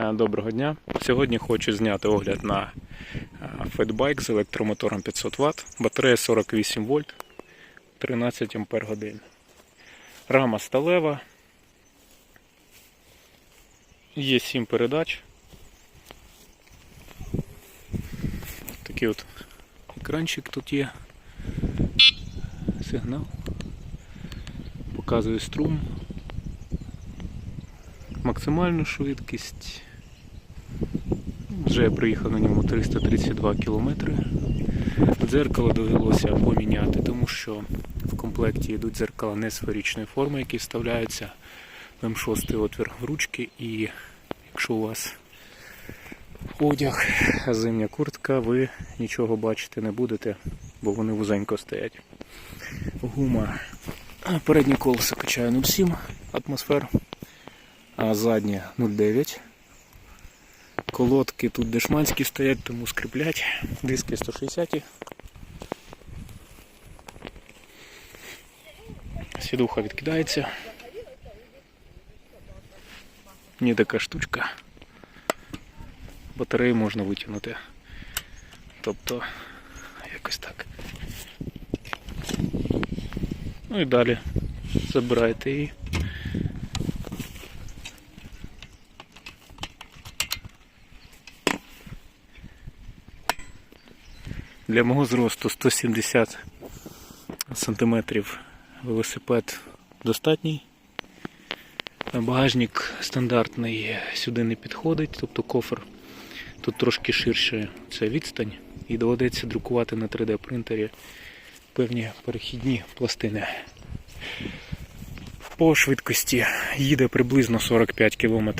Е, Доброго дня. Сьогодні хочу зняти огляд на фетбайк з електромотором 500 Вт, батарея 48 вольт, 13 ампер годин. Рама сталева. Є 7 передач. Такий от екранчик тут є. Сигнал. Показує струм. Максимальну швидкість. Вже я приїхав на ньому 332 км. Дзеркало довелося поміняти, тому що в комплекті йдуть дзеркала не сферичної форми, які вставляються в М6 отвір в ручки. І якщо у вас одяг, зимня куртка, ви нічого бачити не будете, бо вони вузенько стоять. Гума. Переднє колесо качає 0,7 атмосфер, а заднє 0,9. Колодки тут дешманські стоять, тому скріплять. Диски 160. Сідуха відкидається. Є така штучка. Батарею можна витягнути. Тобто, якось так. Ну і далі забираєте її. Для мого зросту 170 сантиметрів велосипед достатній. Багажник стандартний сюди не підходить, тобто кофр тут трошки ширше це відстань і доведеться друкувати на 3D принтері певні перехідні пластини. По швидкості їде приблизно 45 км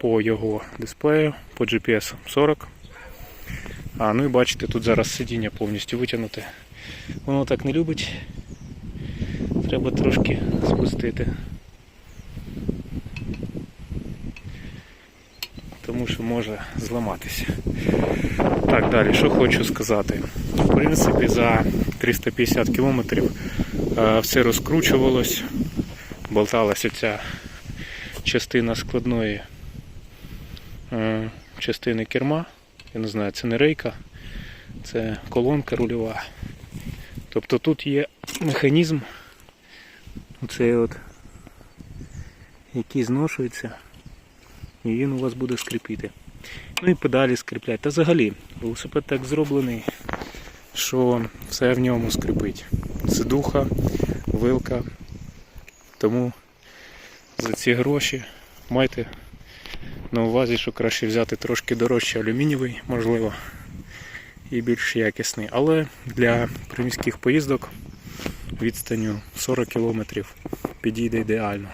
по його дисплею, по GPS 40 а, ну і бачите, тут зараз сидіння повністю витягнуте. Воно так не любить. Треба трошки спустити. Тому що може зламатися. Так, далі, що хочу сказати. В принципі, за 350 кілометрів е, все розкручувалось, болталася ця частина складної е, частини керма. Я не знаю, це не рейка, це колонка рульова. Тобто тут є механізм, оцей от, який зношується, і він у вас буде скріпіти. Ну і педалі скріплять. Та взагалі, велосипед так зроблений, що все в ньому скрипить. Сидуха, вилка. Тому за ці гроші майте на увазі, що краще взяти трошки дорожче алюмінієвий, можливо, і більш якісний. Але для приміських поїздок відстаню 40 км підійде ідеально.